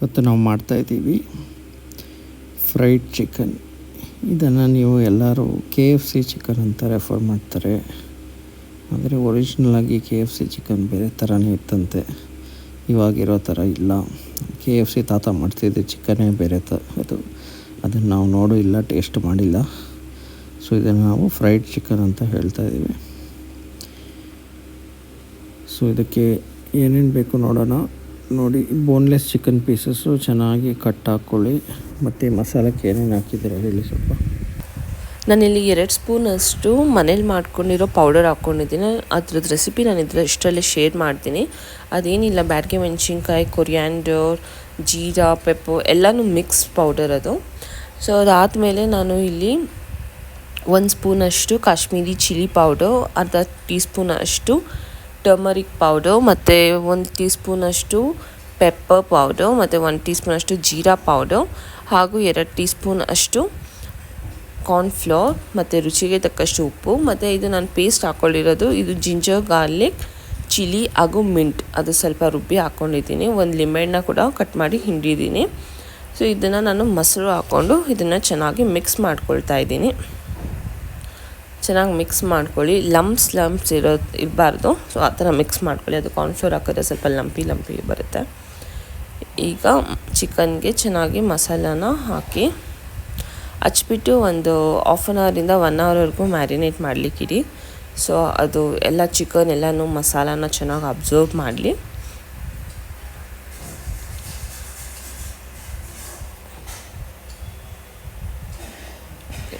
ಇವತ್ತು ನಾವು ಮಾಡ್ತಾಯಿದ್ದೀವಿ ಫ್ರೈಡ್ ಚಿಕನ್ ಇದನ್ನು ನೀವು ಎಲ್ಲರೂ ಕೆ ಎಫ್ ಸಿ ಚಿಕನ್ ಅಂತ ರೆಫರ್ ಮಾಡ್ತಾರೆ. ಆದರೆ ಒರಿಜಿನಲಾಗಿ ಕೆ ಎಫ್ ಸಿ ಚಿಕನ್ ಬೇರೆ ಥರನೇ ಇತ್ತಂತೆ. ಇವಾಗಿರೋ ಥರ ಇಲ್ಲ. ಕೆ ಎಫ್ ಸಿ ತಾತ ಮಾಡ್ತಿದ್ದೆ ಚಿಕನೇ ಬೇರೆ ತ, ಅದು, ಅದನ್ನು ನಾವು ನೋಡು, ಇಲ್ಲ ಟೇಸ್ಟ್ ಮಾಡಿಲ್ಲ. ಸೊ ಇದನ್ನು ನಾವು ಫ್ರೈಡ್ ಚಿಕನ್ ಅಂತ ಹೇಳ್ತಾ ಇದ್ದೀವಿ. ಸೊ ಇದಕ್ಕೆ ಏನೇನು ಬೇಕು ನೋಡೋಣ. ನೋಡಿ ಬೋನ್ಲೆಸ್ ಚಿಕನ್ ಪೀಸಸ್ಸು ಚೆನ್ನಾಗಿ ಕಟ್ ಹಾಕ್ಕೊಳ್ಳಿ ಮತ್ತು ಮಸಾಲಕ್ಕೆ ಏನೇನು ಹಾಕಿದ್ದೀರ ಹೇಳಿ ಸ್ವಲ್ಪ. ನಾನಿಲ್ಲಿ ಎರಡು ಸ್ಪೂನಷ್ಟು ಮನೇಲಿ ಮಾಡ್ಕೊಂಡಿರೋ ಪೌಡರ್ ಹಾಕ್ಕೊಂಡಿದ್ದೀನಿ ಅದ್ರದ್ದು ರೆಸಿಪಿ ನಾನು ಇದ್ರ ಇಷ್ಟರಲ್ಲೇ ಶೇರ್ ಮಾಡ್ತೀನಿ. ಅದೇನಿಲ್ಲ, ಬ್ಯಾಡ್ಗೆ ಮೆಣಸಿನ್ಕಾಯಿ ಕೊರಿಯಾಂಡರ್ ಜೀರಾ ಪೆಪ್ಪು ಎಲ್ಲನೂ ಮಿಕ್ಸ್ ಪೌಡರ್ ಅದು. ಸೊ ಅದಾದಮೇಲೆ ನಾನು ಇಲ್ಲಿ ಒಂದು ಸ್ಪೂನಷ್ಟು ಕಾಶ್ಮೀರಿ ಚಿಲ್ಲಿ ಪೌಡರ್ ಅರ್ಧ ಟೀ ಸ್ಪೂನಷ್ಟು ಟರ್ಮರಿಕ್ ಪೌಡರ್ ಮತ್ತು ಒಂದು ಟೀ ಸ್ಪೂನಷ್ಟು ಪೆಪ್ಪರ್ ಪೌಡರ್ ಮತ್ತು ಒಂದು ಟೀ ಸ್ಪೂನಷ್ಟು ಜೀರಾ ಪೌಡರ್ ಹಾಗೂ ಎರಡು ಟೀ ಸ್ಪೂನ್ ಅಷ್ಟು ಕಾರ್ನ್ಫ್ಲೋರ್ ಮತ್ತು ರುಚಿಗೆ ತಕ್ಕಷ್ಟು ಉಪ್ಪು, ಮತ್ತು ಇದು ನಾನು ಪೇಸ್ಟ್ ಹಾಕ್ಕೊಂಡಿರೋದು ಇದು ಜಿಂಜರ್ ಗಾರ್ಲಿಕ್ ಚಿಲ್ಲಿ ಹಾಗೂ ಮಿಂಟ್ ಅದು ಸ್ವಲ್ಪ ರುಬ್ಬಿ ಹಾಕ್ಕೊಂಡಿದ್ದೀನಿ ಒಂದು ಲಿಂಬೆಹಣ್ಣ ಕೂಡ ಕಟ್ ಮಾಡಿ ಹಿಂಡಿದ್ದೀನಿ. ಸೊ ಇದನ್ನು ನಾನು ಮೊಸರು ಹಾಕ್ಕೊಂಡು ಇದನ್ನು ಚೆನ್ನಾಗಿ ಮಿಕ್ಸ್ ಮಾಡ್ಕೊಳ್ತಾ ಇದ್ದೀನಿ. ಚೆನ್ನಾಗಿ ಮಿಕ್ಸ್ ಮಾಡ್ಕೊಳ್ಳಿ. ಲಂಪ್ಸ್ ಲಂಪ್ಸ್ ಇರೋ, ಇರಬಾರ್ದು. ಸೊ ಆ ಥರ ಮಿಕ್ಸ್ ಮಾಡ್ಕೊಳ್ಳಿ. ಅದು ಕಾರ್ನ್ಫ್ಲೋರ್ ಹಾಕಿದ್ರೆ ಸ್ವಲ್ಪ ಲಂಪಿ ಲಂಪಿ ಬರುತ್ತೆ. ಈಗ ಚಿಕನ್ಗೆ ಚೆನ್ನಾಗಿ ಮಸಾಲಾನ ಹಾಕಿ ಹಚ್ಬಿಟ್ಟು ಒಂದು ಹಾಫ್ ಆನ್ ಅವರಿಂದ ಒನ್ ಅವರ್ವರೆಗೂ ಮ್ಯಾರಿನೇಟ್ ಮಾಡಲಿಕ್ಕಿಡಿ. ಸೊ ಅದು ಎಲ್ಲ ಚಿಕನ್ ಎಲ್ಲನೂ ಮಸಾಲಾನ ಚೆನ್ನಾಗಿ ಅಬ್ಸರ್ವ್ ಮಾಡಲಿ.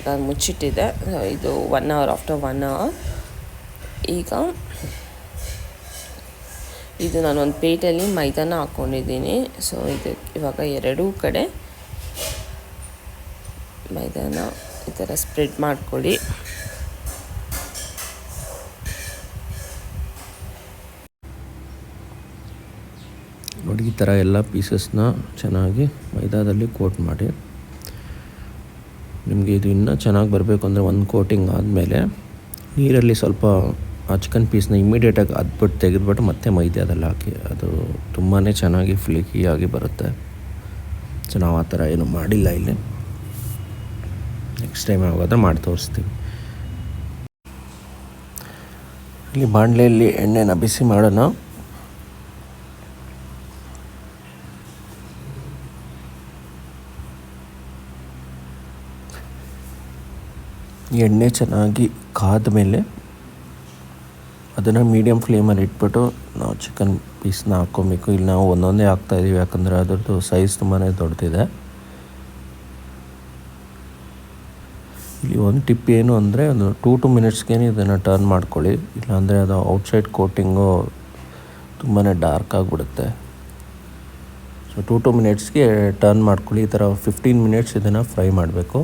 ನಾನು ಮುಚ್ಚಿಟ್ಟಿದ್ದೆ ಇದು one hour after one hour ಈಗ ಇದು ನಾನು ಒಂದು ಪೇಟಲ್ಲಿ ಮೈದಾನ ಹಾಕ್ಕೊಂಡಿದ್ದೀನಿ ಸೊ ಇದು ಇವಾಗ ಎರಡೂ ಕಡೆ ಮೈದಾನ ಈ ಥರ ಸ್ಪ್ರೆಡ್ ಮಾಡ್ಕೊಳ್ಳಿ. ನೋಡಿ ಈ ಥರ ಎಲ್ಲ ಪೀಸಸ್ನ ಚೆನ್ನಾಗಿ ಮೈದಾದಲ್ಲಿ ಕೋಟ್ ಮಾಡಿ. ನಿಮಗೆ ಇದು ಇನ್ನೂ ಚೆನ್ನಾಗಿ ಬರಬೇಕು ಅಂದರೆ ಒಂದು ಕೋಟಿಂಗ್ ಆದಮೇಲೆ ನೀರಲ್ಲಿ ಸ್ವಲ್ಪ ಆ ಚಿಕನ್ ಪೀಸ್ನ ಇಮಿಡಿಯೇಟಾಗಿ ಅದ್ಬಿಟ್ಟು ತೆಗೆದ್ಬಿಟ್ಟು ಮತ್ತೆ ಮೈದಾದಲ್ಲಿ ಹಾಕಿ. ಅದು ತುಂಬಾ ಚೆನ್ನಾಗಿ ಫ್ಲಿಕಿಯಾಗಿ ಬರುತ್ತೆ. ಸೊ ನಾವು ಆ ಥರ ಏನು ಮಾಡಿಲ್ಲ ಇಲ್ಲಿ. ನೆಕ್ಸ್ಟ್ ಟೈಮ್ ಯಾವಾಗಾದ್ರೆ ಮಾಡಿ ತೋರಿಸ್ತೀವಿ ಇಲ್ಲಿ ಬಾಣಲೆಯಲ್ಲಿ ಎಣ್ಣೆನ ಬಿಸಿ ಮಾಡೋಣ. ಎಣ್ಣೆ ಚೆನ್ನಾಗಿ ಕಾದ ಮೇಲೆ ಅದನ್ನು ಮೀಡಿಯಮ್ ಫ್ಲೇಮಲ್ಲಿ ಇಟ್ಬಿಟ್ಟು ನಾವು ಚಿಕನ್ ಪೀಸ್ನ ಹಾಕ್ಕೊಬೇಕು ಇಲ್ಲಿ ನಾವು ಒಂದೊಂದೇ ಹಾಕ್ತಾಯಿದ್ದೀವಿ ಯಾಕಂದರೆ ಅದರದ್ದು ಸೈಜ್ ತುಂಬಾ ದೊಡ್ಡದಿದೆ. ಇಲ್ಲಿ ಒಂದು ಟಿಪ್ ಏನು ಅಂದರೆ, ಒಂದು ಟೂ ಟು ಮಿನಿಟ್ಸ್ಗೆ ಇದನ್ನು ಟರ್ನ್ ಮಾಡ್ಕೊಳ್ಳಿ. ಇಲ್ಲಾಂದರೆ ಅದು ಔಟ್ಸೈಡ್ ಕೋಟಿಂಗು ತುಂಬಾ ಡಾರ್ಕ್ ಆಗಿಬಿಡುತ್ತೆ. ಸೊ ಟೂ ಟು ಮಿನಿಟ್ಸ್ಗೆ ಟರ್ನ್ ಮಾಡ್ಕೊಳ್ಳಿ. ಈ ಥರ ಫಿಫ್ಟೀನ್ ಮಿನಿಟ್ಸ್ ಇದನ್ನು ಫ್ರೈ ಮಾಡಬೇಕು.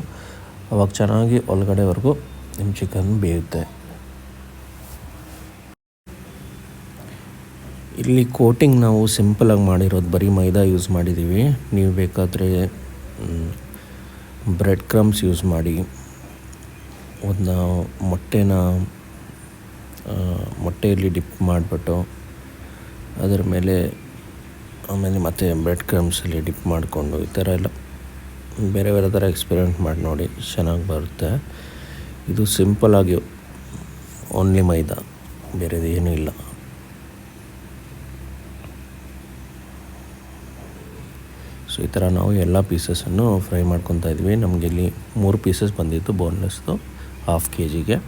ಅವಾಗ ಚೆನ್ನಾಗಿ ಒಳಗಡೆವರೆಗೂ ನಿಮ್ಮ ಚಿಕನ್ ಬೇಯುತ್ತೆ. ಇಲ್ಲಿ ಕೋಟಿಂಗ್ ನಾವು ಸಿಂಪಲಾಗಿ ಮಾಡಿರೋದು ಬರೀ ಮೈದಾ ಯೂಸ್ ಮಾಡಿದ್ದೀವಿ ನೀವು ಬೇಕಾದರೆ ಬ್ರೆಡ್ ಕ್ರಮ್ಸ್ ಯೂಸ್ ಮಾಡಿ. ಒಂದು ಮೊಟ್ಟೆನ ಮೊಟ್ಟೆಯಲ್ಲಿ ಡಿಪ್ ಮಾಡಿಬಿಟ್ಟು ಅದರ ಮೇಲೆ ಆಮೇಲೆ ಮತ್ತೆ ಬ್ರೆಡ್ ಕ್ರಮ್ಸಲ್ಲಿ ಡಿಪ್ ಮಾಡಿಕೊಂಡು ಈ ಥರ ಎಲ್ಲ ಬೇರೆ ಬೇರೆ ಥರ ಎಕ್ಸ್ಪೆರಿಮೆಂಟ್ ಮಾಡಿ ನೋಡಿ, ಚೆನ್ನಾಗಿ ಬರುತ್ತೆ. ಇದು ಸಿಂಪಲಾಗಿ ಓನ್ಲಿ ಮೈದಾ, ಬೇರೆದು ಏನೂ ಇಲ್ಲ. ಸೊ ಈ ಥರ ನಾವು ಎಲ್ಲ ಪೀಸಸನ್ನು ಫ್ರೈ ಮಾಡ್ಕೊತಾ ಇದ್ವಿ. ನಮಗೆ ಇಲ್ಲಿ ಮೂರು ಪೀಸಸ್ ಬಂದಿತ್ತು ಬೋನ್ಲೆಸ್ದು ಹಾಫ್ ಕೆ ಜಿಗೆ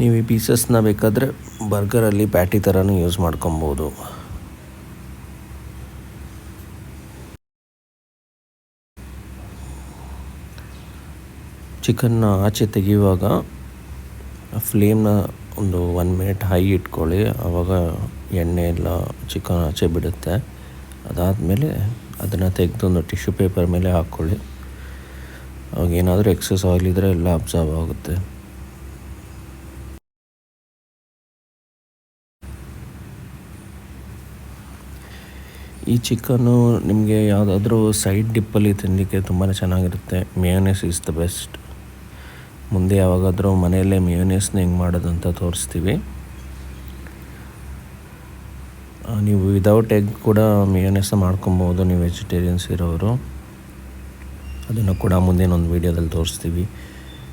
ನೀವು ಈ ಪೀಸಸ್ನ ಬೇಕಾದರೆ ಬರ್ಗರಲ್ಲಿ ಪ್ಯಾಟಿ ಥರನೂ ಯೂಸ್ ಮಾಡ್ಕೊಬೋದು. ಚಿಕನ್ನ ಆಚೆ ತೆಗೆಯುವಾಗ ಫ್ಲೇಮ್ನ ಒಂದು ಒನ್ ಮಿನಿಟ್ ಹೈ ಇಟ್ಕೊಳ್ಳಿ. ಆವಾಗ ಎಣ್ಣೆ ಎಲ್ಲ ಚಿಕನ್ ಆಚೆ ಬಿಡುತ್ತೆ. ಅದಾದಮೇಲೆ ಅದನ್ನು ತೆಗೆದು ಒಂದು ಟಿಶ್ಯೂ ಪೇಪರ್ ಮೇಲೆ ಹಾಕ್ಕೊಳ್ಳಿ. ಅವಾಗ ಏನಾದರೂ ಎಕ್ಸಸ್ ಆಯಿಲ್ ಇದ್ದರೆ ಎಲ್ಲ ಅಬ್ಸರ್ವ್ ಆಗುತ್ತೆ. ಈ ಚಿಕನ್ನು ನಿಮಗೆ ಯಾವುದಾದ್ರೂ ಸೈಡ್ ಡಿಪ್ಪಲ್ಲಿ ತಿನ್ನಲಿಕ್ಕೆ ತುಂಬಾ ಚೆನ್ನಾಗಿರುತ್ತೆ. ಮೇಯನೇಸ್ ಈಸ್ ದ ಬೆಸ್ಟ್ ಮುಂದೆ ಯಾವಾಗಾದರೂ ಮನೆಯಲ್ಲೇ ಮಿಯೋನೇಸ್ನ ಹೆಂಗೆ ಅಂತ ತೋರಿಸ್ತೀವಿ. ನೀವು ವಿದೌಟ್ ಎಗ್ ಕೂಡ ಮೇಯೋನೆಸ್ನ ಮಾಡ್ಕೊಬೋದು, ನೀವು ವೆಜಿಟೇರಿಯನ್ಸ್ ಇರೋರು ಅದನ್ನು ಕೂಡ ಮುಂದಿನ ಒಂದು ವೀಡಿಯೋದಲ್ಲಿ ತೋರಿಸ್ತೀವಿ.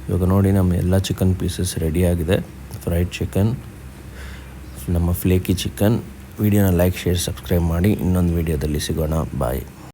ಇವಾಗ ನೋಡಿ, ನಮ್ಮ ಎಲ್ಲ ಚಿಕನ್ ಪೀಸಸ್ ರೆಡಿಯಾಗಿದೆ ಫ್ರೈಡ್ ಚಿಕನ್ ನಮ್ಮ ಫ್ಲೇಕಿ ಚಿಕನ್ ವಿಡಿಯೋನ ಲೈಕ್ ಶೇರ್ ಸಬ್ಸ್ಕ್ರೈಬ್ ಮಾಡಿ ಇನ್ನೊಂದು ವೀಡಿಯೋದಲ್ಲಿ ಸಿಗೋಣ. ಬಾಯ್